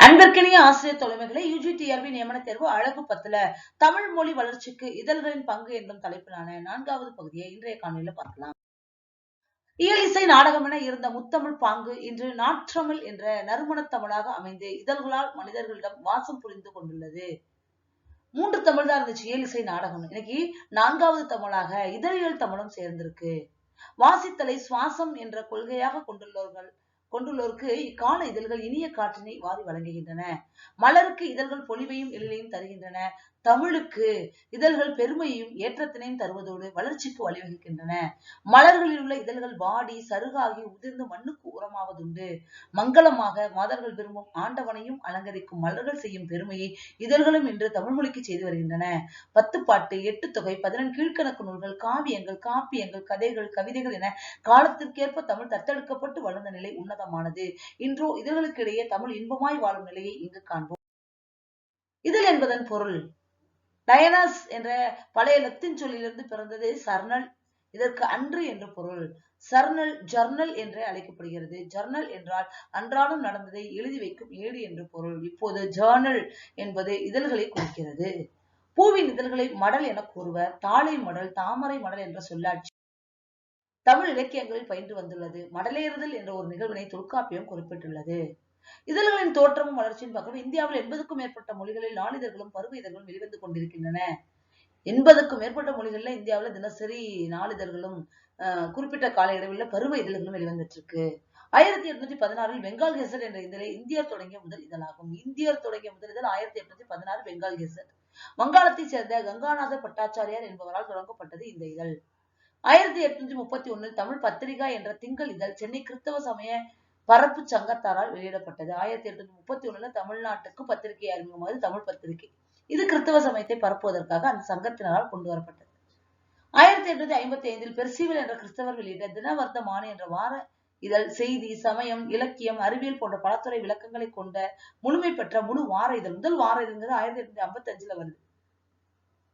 அன்பிற்கினிய ஆசிரியர் தொலைமைகளை UG TRP நியமன தேர்வு அழகு பத்துல தமிழ் மொழி வளர்ச்சிக்கு இதழ்களின் பங்கு என்னும் தலைப்பிலான நான்காவது பகுதியை இன்றைய காணொலியில பார்க்கலாம். இயல் இசை நாடகம் என இருந்த முத்தமிழ் பாங்கு இன்று நாற்றமிழ் என்ற நறுமணத் தமிழாக அமைந்து இதழ்களால் மனிதர்களிடம் வாசம் புரிந்து கொண்டுள்ளது. மூன்று தமிழ் தான் இருந்துச்சு இயல் இசை நாடகம். இன்னைக்கு நான்காவது தமிழாக இதழியல் தமிழும் சேர்ந்திருக்கு. வாசித்தலை சுவாசம் என்ற கொள்கையாக கொண்டுள்ளவர்கள் கொண்டுள்ளோருக்கு இக்கால இதழ்கள் இனிய காற்றினை வாரி வழங்குகின்றன. மலருக்கு இதழ்கள் பொலிவையும் எழிலையும் தருகின்றன. தமிழுக்கு இதழ்கள் பெருமையும் ஏற்றத்தினையும் தருவதோடு வளர்ச்சிக்கு வழிவகுக்கின்றன. மலர்களில் உள்ள இதழ்கள் வாடி சருகாகி உதிர்ந்து மண்ணுக்கு உரமாவதுண்டு. மங்களமாக மாதர்கள் விரும்பும் ஆண்டவனையும் அலங்கரிக்கும் மலர்கள் செய்யும் பெருமையை இதழ்களும் இன்று தமிழ்மொழிக்கு செய்து வருகின்றன. பத்து பாட்டு எட்டு தொகை பதினெண் கீழ்கணக்கு நூல்கள் காவியங்கள் காப்பியங்கள் கதைகள் கவிதைகள் என காலத்திற்கேற்ப தமிழ் தத்தெடுக்கப்பட்டு வளர்ந்த நிலை உன்ன உன்னதமானது இன்றோ இதழ்களுக்கிடையே தமிழ் இன்பமாய் வாழும் நிலையை இங்கு காண்போம். இதழ் என்பதன் பொருள் டயனாஸ் என்ற பழைய லத்தின் சொல்லிலிருந்து பிறந்தது சர்னல். இதற்கு அன்று என்று பொருள் சர்னல் ஜர்னல் என்று அழைக்கப்படுகிறது. ஜர்னல் என்றால் அன்றாடம் நடந்ததை எழுதி வைக்கும் ஏடு என்று பொருள். இப்போது ஜர்னல் என்பது இதழ்களை குறிக்கிறது. பூவின் இதழ்களை மடல் என கூறுவர். தாளை மடல் தாமரை மடல் என்ற சொல்லாட்சி தமிழ் இலக்கியங்களில் பயின்று வந்துள்ளது. மடலேறுதல் என்ற ஒரு நிகழ்வினை தொல்காப்பியம் குறிப்பிட்டுள்ளது. இதழ்களின் தோற்றமும் வளர்ச்சியின் பக்கம் இந்தியாவில் எண்பதுக்கும் மேற்பட்ட மொழிகளில் நாளிதழ்களும் பருவ இதழ்களும் வெளிவந்து கொண்டிருக்கின்றன. எண்பதுக்கும் மேற்பட்ட மொழிகளில் இந்தியாவில் தினசரி நாளிதழ்களும் ஆஹ் குறிப்பிட்ட கால இடைவெளியில் பருவ இதழ்களும் வெளிவந்துட்டு இருக்கு ஆயிரத்தி எட்நூத்தி பதினாறில் பெங்கால் கெசட் என்ற இதழை இந்தியர் தொடங்கிய முதல் இதழாகும். இந்தியர் தொடங்கிய முதல் இதழ் ஆயிரத்தி எட்நூத்தி பதினாறு பெங்கால் கெசட் வங்காளத்தைச் சேர்ந்த கங்காநாத பட்டாச்சாரியார் என்பவரால் தொடங்கப்பட்டது இந்த இதழ். ஆயிரத்தி எட்நூத்தி முப்பத்தி ஒண்ணில் தமிழ் பத்திரிகா என்ற திங்கள் இதழ் சென்னை கிறிஸ்தவ சமய பரப்பு சங்கத்தாரால் வெளியிடப்பட்டது. ஆயிரத்தி எட்நூத்தி முப்பத்தி ஒண்ணுல தமிழ்நாட்டுக்கு பத்திரிகை அறிமுகமானது தமிழ் பத்திரிகை. இது கிறிஸ்தவ சமயத்தை பரப்புவதற்காக அந்த சங்கத்தினரால் கொண்டு வரப்பட்டது. ஆயிரத்தி எட்நூத்தி ஐம்பத்தி ஐந்தில் பெர்சிவல் என்ற கிறிஸ்தவர் வெளியிட்ட தினவர்த்தமானி என்ற வார இதழ் செய்தி சமயம் இலக்கியம் அறிவியல் போன்ற பலத்துறை விளக்கங்களை கொண்ட முழுமை பெற்ற முழு வார இதழ் முதல் வார இதழ்ங்கிறது ஆயிரத்தி எட்நூத்தி ஐம்பத்தி அஞ்சுல வருது.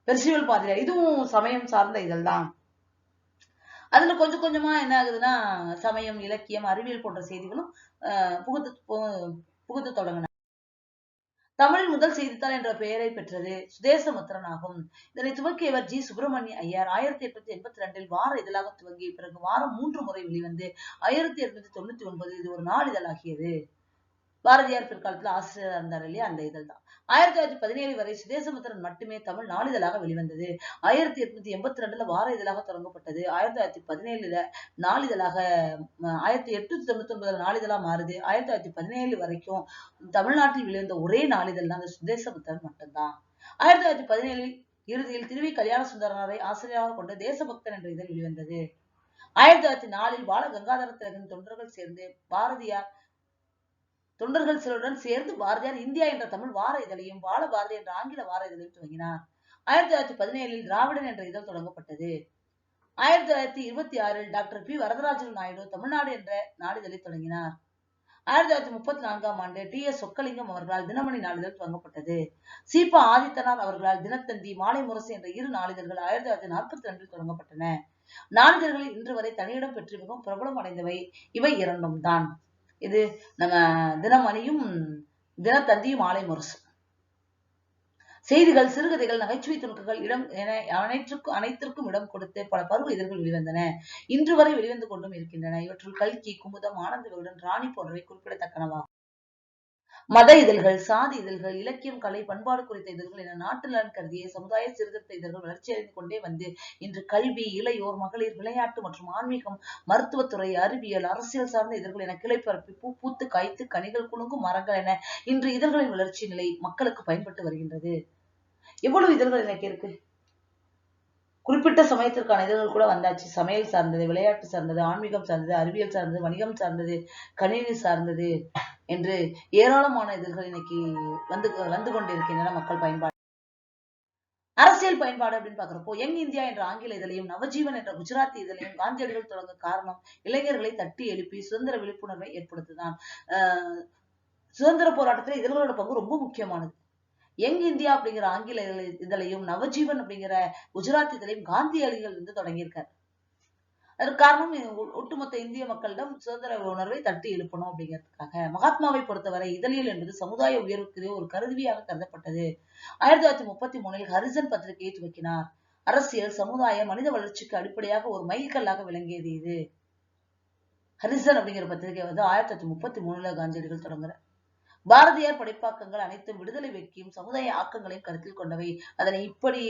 பெர்சிவல் பாதிரியார் இதுவும் சமயம் சார்ந்த இதழ் தான் அதுல கொஞ்சம் கொஞ்சமா என்ன ஆகுதுன்னா சமயம் இலக்கியம் அறிவியல் போன்ற செய்திகளும் புகுத்து புகுத்து தொடங்கின தமிழில் முதல் செய்தித்தாள் என்ற பெயரை பெற்றது சுதேசமுத்திரன் ஆகும். இதனை துவக்கியவர் ஜி. சுப்பிரமணிய ஐயர். ஆயிரத்தி எட்நூத்தி எண்பத்தி ரெண்டில் வார இதழாக துவங்கி பிறகு வாரம் மூன்று முறை வெளிவந்து ஆயிரத்தி எட்நூத்தி தொண்ணூத்தி ஒன்பது இது ஒரு நாளிதழாகியது. பாரதியார் பிற்காலத்தில் ஆசிரியராக இருந்தார் இல்லையா? அந்த இதழ் தான் ஆயிரத்தி தொள்ளாயிரத்தி பதினேழு வரை சுதேசமுத்திரன் மட்டுமே தமிழ் நாளிதழாக வெளிவந்தது. ஆயிரத்தி எட்நூத்தி எண்பத்தி ரெண்டுல வார இதழாக தொடங்கப்பட்டது. ஆயிரத்தி தொள்ளாயிரத்தி பதினேழுல நாளிதழாக ஆயிரத்தி எட்நூத்தி தொண்ணூத்தி ஒன்பதுல நாளிதழா மாறுது. ஆயிரத்தி தொள்ளாயிரத்தி பதினேழு வரைக்கும் தமிழ்நாட்டில் வெளிவந்த ஒரே நாளிதழ் தான் அந்த சுதேசமுத்திரன் மட்டும்தான். ஆயிரத்தி தொள்ளாயிரத்தி பதினேழில் இறுதியில் திருவி கல்யாண சுந்தரனாரை ஆசிரியராக கொண்ட தேசபக்தன் என்ற இதழ் வெளிவந்தது. ஆயிரத்தி தொள்ளாயிரத்தி நாலில் பால கங்காதர திலகன் தொண்டர்கள் சேர்ந்து பாரதியார் தொண்டர்கள் சிலருடன் சேர்ந்து பாரதியார் இந்தியா என்ற தமிழ் வார இதழையும் வாழ பாரதி என்ற ஆங்கில வார இதழையும் துவங்கினார். ஆயிரத்தி தொள்ளாயிரத்தி பதினேழில் திராவிடன் என்ற இதழ் தொடங்கப்பட்டது. ஆயிரத்தி தொள்ளாயிரத்தி இருபத்தி ஆறில் டாக்டர் பி. வரதராஜன் நாயுடு தமிழ்நாடு என்ற நாளிதழை தொடங்கினார். ஆயிரத்தி தொள்ளாயிரத்தி முப்பத்தி நான்காம் ஆண்டு டி. எஸ். சொக்கலிங்கம் அவர்களால் தினமணி நாளிதழ் துவங்கப்பட்டது. சீபா ஆதித்தனார் அவர்களால் தினத்தந்தி மாலை முரசு என்ற இரு நாளிதழ்கள் ஆயிரத்தி தொள்ளாயிரத்தி நாற்பத்தி ரெண்டில் தொடங்கப்பட்டன. நாளிதழ்களில் இன்று வரை தனியிடம் பெற்று மிகவும் பிரபலம் அடைந்தவை இவை இரண்டும் தான். இது நம்ம தினமணியும் தினத்தந்தியும் மாலை முரசு. செய்திகள் சிறுகதைகள் நகைச்சுவை துணுக்குகள் இடம் என அனைத்திற்கும் அனைத்திற்கும் இடம் கொடுத்து பல பருவ இதழ்கள் வெளிவந்தன. இன்று வரை வெளிவந்து கொண்டும் இருக்கின்றன. இவற்றுள் கல்கி குமுதம் ஆனந்த விகடன் ராணி போன்றவை குறிப்பிடத்தக்கனவாகும் மத இதழ்கள் சாதி இதழ்கள் இலக்கியம் கலை பண்பாடு குறித்த இதழ்கள் என நாட்டு நலன் கருதிய சமுதாய சீர்திருத்த இதழ்கள் வளர்ச்சியடைந்து கொண்டே வந்து இன்று கல்வி இளையோர் மகளிர் விளையாட்டு மற்றும் ஆன்மீகம் மருத்துவத்துறை அறிவியல் அரசியல் சார்ந்த இதழ்கள் என கிளை பரப்பி பூ பூத்து காய்த்து கனிகள் குலுங்கும் மரங்கள் என இன்று இதழ்களின் வளர்ச்சி நிலை மக்களுக்கு பயன்பட்டு வருகின்றது. எவ்வளவு இதழ்கள் எனக்கு இருக்கு? குறிப்பிட்ட சமயத்திற்கான இதழ்கள் கூட வந்தாச்சு. சமையல் சார்ந்தது விளையாட்டு சார்ந்தது ஆன்மீகம் சார்ந்தது அறிவியல் சார்ந்தது வணிகம் சார்ந்தது கணினி சார்ந்தது என்று ஏராளமான இதழ்கள் இன்னைக்கு வந்து வந்து கொண்டிருக்கின்றன மக்கள் பயன்பாடு. அரசியல் பயன்பாடு அப்படின்னு பாக்குறப்போ யங் இந்தியா என்ற ஆங்கில இதழையும் நவஜீவன் என்ற குஜராத்தி இதழையும் காந்தியடிகள் தொடங்க காரணம் இளைஞர்களை தட்டி எழுப்பி சுதந்திர விழிப்புணர்வை ஏற்படுத்துதான். ஆஹ் சுதந்திர போராட்டத்தில் இதழ்களோட பங்கு ரொம்ப முக்கியமானது. யங் இந்தியா அப்படிங்கிற ஆங்கில இதழையும் நவஜீவன் அப்படிங்கிற குஜராத்தி இதழையும் காந்தியடிகள் வந்து தொடங்கியிருக்காரு. அதற்கு காரணம் ஒட்டுமொத்த இந்திய மக்களிடம் சுதந்திர உணர்வை தட்டி எழுப்பணும் அப்படிங்கிறதுக்காக. மகாத்மாவை பொறுத்தவரை இதழியல் என்பது சமுதாய உயர்வுக்கு ஒரு கருவியாக கருதப்பட்டது. ஆயிரத்தி தொள்ளாயிரத்தி முப்பத்தி மூணில் ஹரிசன் பத்திரிகையை துவக்கினார். அரசியல் சமுதாய மனித வளர்ச்சிக்கு அடிப்படையாக ஒரு மைல்கல்லாக விளங்கியது இது. ஹரிசன் அப்படிங்கிற பத்திரிகை வந்து ஆயிரத்தி தொள்ளாயிரத்தி முப்பத்தி மூணுல காந்தியடிகள் தொடங்குற பாரதியார் படைப்பாக்கங்கள் அனைத்தும் விடுதலை வெற்றியும் சமுதாய ஆக்கங்களையும் கருத்தில் கொண்டவை. அதனை இப்படி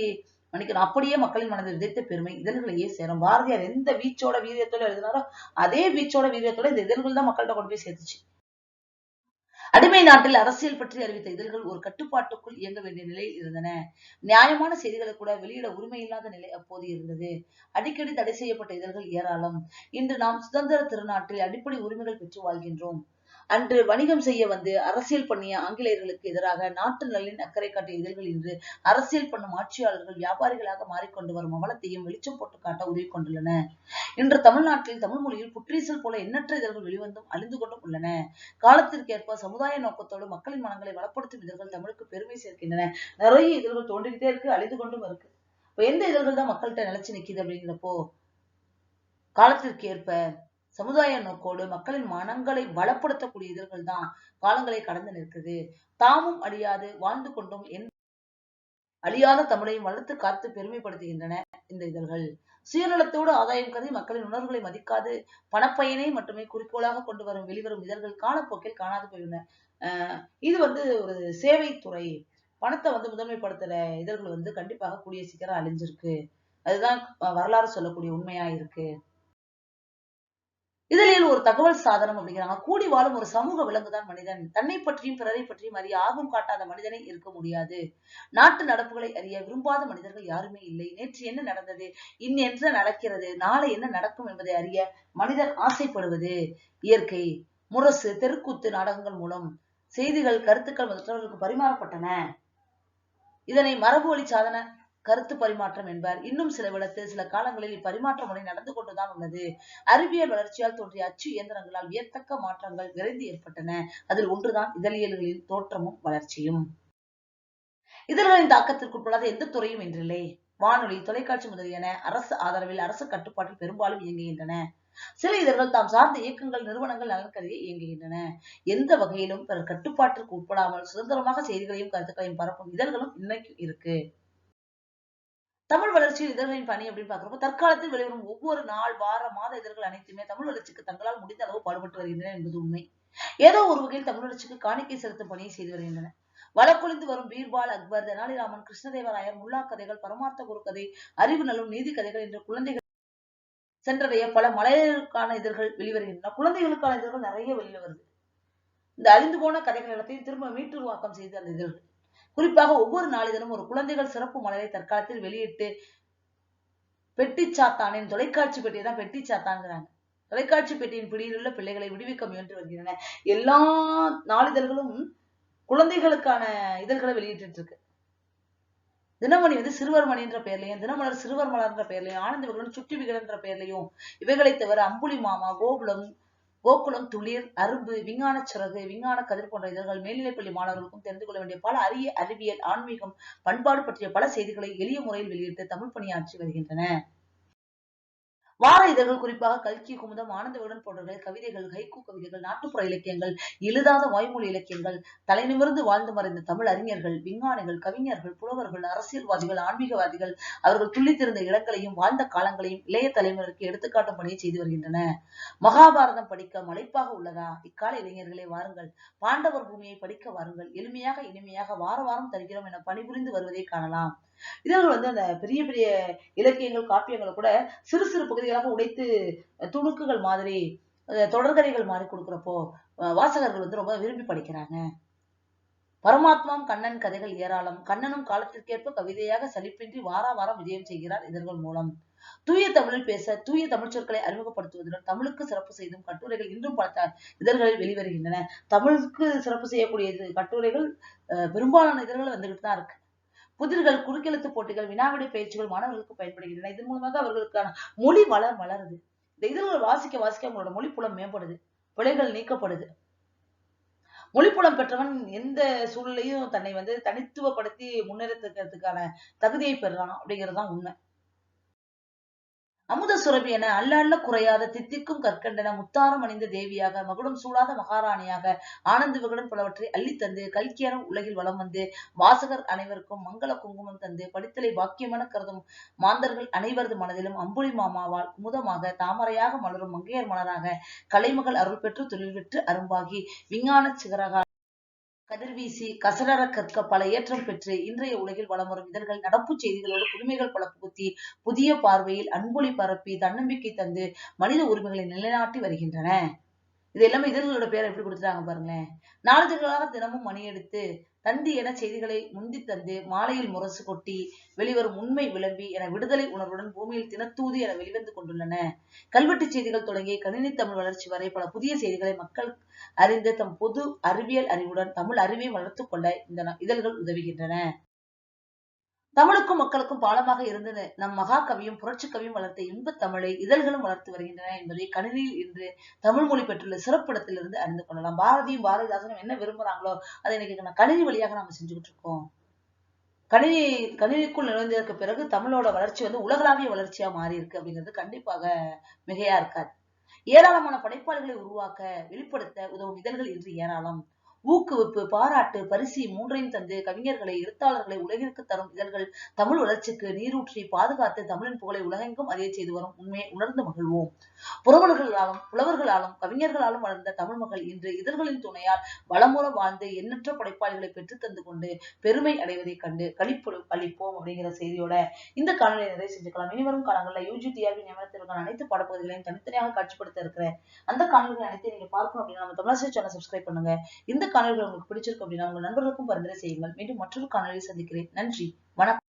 மன்னிக்கணும். அப்படியே மக்களின் மனதில் விதைத்த பெருமை இதழ்களையே சேரும். பாரதியார் எந்த வீச்சோட வீரியத்தோட எழுதினாரோ அதே வீச்சோட வீரியத்தோட இந்த இதழ்கள் தான் மக்கள்கிட்ட கொண்டு போய் சேர்த்துச்சு. அடிமை நாட்டில் அரசியல் பற்றி அறிவித்த இதழ்கள் ஒரு கட்டுப்பாட்டுக்குள் இயங்க வேண்டிய நிலையில் இருந்தன. நியாயமான செய்திகளை கூட வெளியிட உரிமை இல்லாத நிலை அப்போது இருந்தது. அடிக்கடி தடை செய்யப்பட்ட இதழ்கள் ஏராளம். இன்று நாம் சுதந்திர திருநாட்டில் அடிப்படை உரிமைகள் பெற்று வாழ்கின்றோம். அன்று வணிகம் செய்ய வந்து அரசியல் பண்ணிய ஆங்கிலேயர்களுக்கு எதிராக நாட்டு நலனின் அக்கறை காட்டிய இதழ்கள் இன்று அரசியல் பண்ணும் ஆட்சியாளர்கள் வியாபாரிகளாக மாறிக்கொண்டு வரும் அவலத்தையும் வெளிச்சம் போட்டு காட்ட உதவி கொண்டுள்ளன. இன்று தமிழ்நாட்டில் தமிழ் மொழியில் புற்றீசல் போல எண்ணற்ற இதழ்கள் வெளிவந்தும் அழிந்து கொண்டும் உள்ளன. காலத்திற்கேற்ப சமுதாய நோக்கத்தோடு மக்களின் மனங்களை வளப்படுத்தும் இதழ்கள் தமிழுக்கு பெருமை சேர்க்கின்றன. நிறைய இதழ்கள் தோன்றிக்கிட்டே இருக்கு அழிந்து கொண்டும் இருக்கு. இப்ப எந்த இதழ்கள் தான் மக்கள்கிட்ட நிலைச்சு நிக்குது அப்படிங்கிறப்போ காலத்திற்கு ஏற்ப சமுதாய நோக்கோடு மக்களின் மனங்களை வளப்படுத்தக்கூடிய இதழ்கள் தான் காலங்களை கடந்து நிற்குது. தாமும் அழியாது வாழ்ந்து கொண்டும் என் அழியாத தமிழையும் வளர்த்து காத்து பெருமைப்படுத்துகின்றன இந்த இதழ்கள். சுயநலத்தோடு ஆதாயம் கருதி மக்களின் உணர்வுகளை மதிக்காது பணப்பயனை மட்டுமே குறிக்கோளாக கொண்டு வரும் வெளிவரும் இதழ்கள் காலப்போக்கில் காணாது போயுள்ளன. அஹ் இது வந்து ஒரு சேவைத்துறை. பணத்தை வந்து முதன்மைப்படுத்துற இதழ்கள் வந்து கண்டிப்பாக கூடிய சீக்கிரம் அழிஞ்சிருக்கு. அதுதான் வரலாறு சொல்லக்கூடிய உண்மையா இருக்கு. இதழில் ஒரு தகவல் சாதனம் அப்படிங்கிறாங்க. கூடி வாழும் ஒரு சமூக விலங்குதான் மனிதன். தன்னை பற்றியும் பிறரை பற்றியும் அறிய ஆர்வம் காட்டாத மனிதனை இருக்க முடியாது. நாட்டு நடப்புகளை அறிய விரும்பாத மனிதர்கள் யாருமே இல்லை. நேற்று என்ன நடந்தது? இன்னென்று நடக்கிறது? நாளை என்ன நடக்கும் என்பதை அறிய மனிதன் ஆசைப்படுவது இயற்கை. முரசு தெருக்கூத்து நாடகங்கள் மூலம் செய்திகள் கருத்துக்கள் மற்றவர்களுக்கு பரிமாறப்பட்டன. இதனை மரபு வழி சாதன கருத்து பரிமாற்றம் என்பார். இன்னும் சில விடத்தில் சில காலங்களில் இப்பரிமாற்ற முறை நடந்து கொண்டுதான் உள்ளது. அறிவியல் வளர்ச்சியால் தோன்றிய அச்சு இயந்திரங்களால் வியத்தக்க மாற்றங்கள் விரைந்து ஏற்பட்டன. அதில் ஒன்றுதான் இதழியல்களின் தோற்றமும் வளர்ச்சியும். இதழ்களின் தாக்கத்திற்குட்படாத எந்த துறையும் இன்றில்லை வானொலி தொலைக்காட்சி முதலியன அரசு ஆதரவில் அரசு கட்டுப்பாட்டில் பெரும்பாலும் இயங்குகின்றன. சில இதழ்கள் தாம் சார்ந்த இயக்கங்கள் நிறுவனங்கள் நலன் இயங்குகின்றன. எந்த வகையிலும் பிறர் கட்டுப்பாட்டிற்கு உட்படாமல் சுதந்திரமாக செய்திகளையும் கருத்துக்களையும் பரப்பும் இதழ்களும் இன்னைக்கு இருக்கு. தமிழ் வளர்ச்சியில் இதழ்களின் பணி அப்படின்னு பாக்குறப்ப தற்காலத்தில் வெளிவரும் ஒவ்வொரு நாள் வார மாத இதழ்கள் அனைத்துமே தமிழ் வளர்ச்சிக்கு தங்களால் முடிந்த அளவு பாடுபட்டு வருகின்றன என்பது உண்மை. ஏதோ ஒரு வகையில் தமிழ் வளர்ச்சிக்கு காணிக்கை செலுத்தும் பணியை செய்து வருகின்றன. வழக்கொழிந்து வரும் பீர்பால் அக்பர் தெனாலிராமன் கிருஷ்ணதேவராயர் முல்லா கதைகள் பரமார்த்த குரு கதை அறிவு நலும் நீதி கதைகள் என்ற குழந்தைகள் சென்றடைய பல மலையர்களுக்கான இதழ்கள் வெளிவருகின்றன. குழந்தைகளுக்கான இதழ்கள் நிறைய வெளியில வருது. இந்த அழிந்து போன கதைகள் எல்லாத்தையும் திரும்ப மீட்டுருவாக்கம் செய்து அந்த இதழ்கள். குறிப்பாக ஒவ்வொரு நாளிதழும் ஒரு குழந்தைகள் சிறப்பு மலரை தற்காலத்தில் வெளியிட்டு பெட்டி சாத்தானின் தொலைக்காட்சி பெட்டியை தான் பெட்டி சாத்தான்ங்கிறாங்க தொலைக்காட்சி பெட்டியின் பிடியில் உள்ள பிள்ளைகளை விடுவிக்க முயன்று வருகின்றன. எல்லா நாளிதழ்களும் குழந்தைகளுக்கான இதழ்களை வெளியிட்டு இருக்கு தினமணி வந்து சிறுவர் மணி என்ற பெயர்லையும் தினமலர் சிறுவர் மலர் என்ற பெயர்லையும் ஆனந்த விகடன் சுட்டி என்ற பெயர்லையும் இவைகளை தவிர அம்புலி மாமா கோகுலம் கோகுலம் துளிர் அரும்பு விஞ்ஞான சிறகு விஞ்ஞான கதிர் போன்ற இதழ்கள் மேல்நிலைப்பள்ளி மாணவர்களுக்கும் தெரிந்து கொள்ள வேண்டிய பல அரிய அறிவியல் ஆன்மீகம் பண்பாடு பற்றிய பல செய்திகளை எளிய முறையில் வெளியிட்டு தமிழ் பணியாற்றி வருகின்றன. வார இதழ்கள் குறிப்பாக கல்கி குமுதம் ஆனந்த விகடன் போன்றவை கவிதைகள் ஹைக்கூ கவிதைகள் நாட்டுப்புற இலக்கியங்கள் எழுதாத வாய்மொழி இலக்கியங்கள் தலைநிமிர்ந்து வாழ்ந்து மறைந்த தமிழ் அறிஞர்கள் விஞ்ஞானிகள் கவிஞர்கள் புலவர்கள் அரசியல்வாதிகள் ஆன்மீகவாதிகள் அவர்கள் துள்ளித்திருந்த இடங்களையும் வாழ்ந்த காலங்களையும் இளைய தலைமுறைக்கு எடுத்துக்காட்டும் பணியை செய்து வருகின்றன. மகாபாரதம் படிக்க மலைப்பாக உள்ளதா? இக்கால இளைஞர்களே வாருங்கள். பாண்டவர் பூமியை படிக்க வாருங்கள். எளிமையாக இனிமையாக வார வாரம் தருகிறோம் என பணிபுரிந்து வருவதை காணலாம். இதழ்கள் வந்து அந்த பெரிய பெரிய இலக்கியங்கள் காப்பியங்களை கூட சிறு சிறு பகுதிகளாக உடைத்து துணுக்குகள் மாதிரி அஹ் தொடர்கதைகள் மாதிரி கொடுக்குறப்போ வாசகர்கள் வந்து ரொம்ப விரும்பி படிக்கிறாங்க. பரமாத்மாம் கண்ணன் கதைகள் ஏராளம். கண்ணனும் காலத்திற்கேற்ப கவிதையாக சலிப்பின்றி வாரா வாரம் விஜயம் செய்கிறார் இதழ்கள் மூலம். தூய தமிழில் பேச தூய தமிழ் சொற்களை அறிமுகப்படுத்துவதுடன் தமிழுக்கு சிறப்பு செய்தும் கட்டுரைகள் இன்றும் பல இதழ்களில் வெளிவருகின்றன. தமிழுக்கு சிறப்பு செய்யக்கூடிய கட்டுரைகள் அஹ் பெரும்பாலான இதழ்கள் வந்துகிட்டு தான் இருக்கு. புதிர்கள் குறுக்கெழுத்து போட்டிகள் வினாவிடை பயிற்சிகள் மாணவர்களுக்கு பயன்படுகின்றன. இதன் மூலமாக அவர்களுக்கான மொழி வளர் வளருது. இந்த இதழ்கள் வாசிக்க வாசிக்க அவங்களோட மொழிப்புலம் மேம்படுது. பிழைகள் நீக்கப்படுது. மொழிப்புலம் பெற்றவன் எந்த சூழ்நிலையும் தன்னை வந்து தனித்துவப்படுத்தி முன்னெடுத்துக்கிறதுக்கான தகுதியை பெறுறான் அப்படிங்கிறது தான் உண்மை. அமுத சுரபி என அல்ல அல்ல குறையாத தித்திக்கும் கற்கண்டன முத்தாரம் அணிந்த தேவியாக மகுடம் சூடாத மகாராணியாக ஆனந்த விகடன் பலவற்றை அள்ளித்தந்து கல்கியாரம் உலகில் வலம் வந்து வாசகர் அனைவருக்கும் மங்கள குங்குமம் தந்து படித்தலை பாக்கியமென கருதும் மாந்தர்கள் அனைவரது மனதிலும் அம்புலி மாமாவால் குமுதமாக தாமரையாக மலரும் மங்கையர் மலராக கலைமகள் அருள் பெற்று தொழில் விற்று அரும்பாகி விஞ்ஞான சிகரகா கதிர்வீசி கசடர கற்க பல ஏற்றம் பெற்று இன்றைய உலகில் வலம் வரும் இதழ்கள் நடப்பு செய்திகளோடு புதுமைகள் பல புகுத்தி புதிய பார்வையில் அன்பொழி பரப்பி தன்னம்பிக்கை தந்து மனித உரிமைகளை நிலைநாட்டி வருகின்றன. இது எல்லாமே இதழ்களோட பேரை எப்படி கொடுத்துட்டாங்க பாருங்களேன். நாளிதழ்களாக தினமும் மணி எடுத்து தந்தி என செய்திகளை முந்தி தந்து மாலையில் முரசு கொட்டி வெளிவரும் உண்மை விளம்பி என விடுதலை உணர்வுடன் பூமியில் தினத்தூது என வெளிவந்து கொண்டுள்ளன. கல்வெட்டு செய்திகள் தொடங்கி கணினி தமிழ் வளர்ச்சி வரை பல புதிய செய்திகளை மக்கள் அறிந்து தம் பொது அறிவியல் அறிவுடன் தமிழ் அறிவை வளர்த்துக் கொள்ள இந்த இதழ்கள் உதவுகின்றன. தமிழுக்கும் மக்களுக்கும் பாலமாக இருந்தது. நம் மகாகவியும் புரட்சி கவியும் வளர்த்த இன்ப தமிழை இதழ்களும் வளர்த்து வருகின்றன என்பதை கணினியில் இன்று தமிழ் மொழி பெற்றுள்ள சிறப்பிடத்திலிருந்து அறிந்து கொள்ளலாம். பாரதியும் பாரதிதாசனும் என்ன விரும்புறாங்களோ அதை இன்னைக்கு கணினி வழியாக நாம செஞ்சுக்கிட்டு இருக்கோம். கணினி கணினிக்குள் நுழைந்ததற்கு பிறகு தமிழோட வளர்ச்சி வந்து உலகளாவிய வளர்ச்சியா மாறி இருக்கு அப்படிங்கிறது கண்டிப்பாக மிகையா இருக்காது. ஏராளமான படைப்பாளிகளை உருவாக்க வெளிப்படுத்த உதவும் இதழ்கள் இன்று ஏராளம். ஊக்குவிப்பு பாராட்டு பரிசு மூன்றையும் தந்து கவிஞர்களை எழுத்தாளர்களை உலகிற்கு தரும் இதழ்கள் தமிழ் வளர்ச்சிக்கு நீரூற்றி பாதுகாத்து தமிழின் புகழை உலகெங்கும் அறியச் செய்து வரும் உண்மையை உணர்ந்து மகிழ்வோம். புறவர்களாலும் புலவர்களாலும் கவிஞர்களாலும் வளர்ந்த தமிழ் மகள் இன்று இதழ்களின் துணையால் வளமுற வாழ்ந்து எண்ணற்ற படைப்பாளிகளை பெற்றுத் தந்து கொண்டு பெருமை அடைவதைக் கண்டு கழிப்பு அளிப்போம் அப்படிங்கிற செய்தியோட இந்த காணொலியை நிறைவு செஞ்சுக்கலாம். இனிவரும் காலங்களில் யூஜி டிஆர்பி நியமனத்திற்கான அனைத்து பாடப்பகுதிகளையும் தனித்தனியாக காட்சிப்படுத்த இருக்கிற அந்த காணொலிகள் அனைத்தையும் நீங்க பார்க்கணும் அப்படின்னா நம்ம தமிழாசி சேனல் சப்ஸ்கிரைப் பண்ணுங்க. இந்த காணொலிகள் உங்களுக்கு பிடிச்சிருக்கும் அப்படின்னா உங்க நண்பர்களுக்கும் பரிந்துரை செய்யுங்கள். மீண்டும் மற்றொரு காணொலியை சந்திக்கிறேன். நன்றி. வணக்கம்.